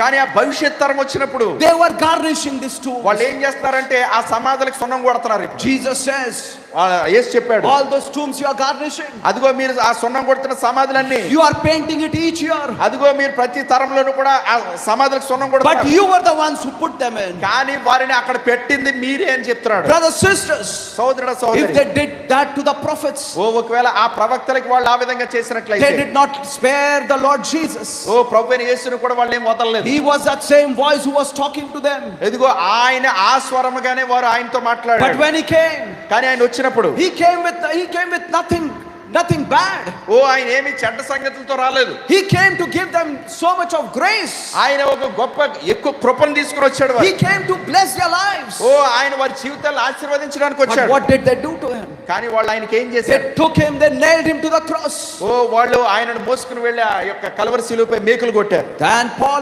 కానీ ఆ భవిష్యత్ తరం వచ్చినప్పుడు they were garnishing this tomb. వాళ్ళు ఏం చేస్తారంటే ఆ సమాధులకు సున్నం కొడుతున్నారు says, ఆ యేసు చెప్పాడు all those tombs you are garnishing. అదిగో మీరు ఆ సున్నం కొడుతున్న సమాధులన్నీ You are painting it each year. అదిగో మీరు ప్రతి తరంలోనూ కూడా ఆ సమాధులకు సున్నం But కొడుతున్నారు you were the ones who put them in. కానీ వారిని అక్కడ పెట్టింది మీరే అని చెప్తున్నాడు Brothers, sisters, సోదరుడ if సోదరి they did that to the prophets, ఓ ఒకవేళ ఆ ప్రవక్తలకి వాళ్ళు ఆ విధంగా they చేసినట్లయితే did not spare the Lord Jesus. ఓ ప్రభు అయిన యేసుని కూడా వాళ్ళు వదలలేదు He was that same voice who was talking to them. ఎదిగో ఆయన ఆ స్వరముగానే వారు ఆయనతో But మాట్లాడారు when he came, కానీ ఆయన వచ్చినప్పుడు he came with he came with nothing, nothing bad. ఓ ఆయన ఏమి చెడ్డ సంగతులతో రాలేదు He came to give them so much of grace. ఆయన ఒక గొప్ప ఎక్కువ కృపను తీసుకుని వచ్చాడు came to bless their lives. ఓ ఆయన వారి జీవితాలను ఆశీర్వదించడానికి But వచ్చాడు what did they do to him? కానీ వాళ్ళు ఆయనకి ఏం చేశారు took him, they nailed him to the cross. ఓ వాళ్ళు ఆయనను మోసుకుని వెళ్ళి ఆ యొక్క కలవరి శిలువపై మేకులు కొట్టారు Then Paul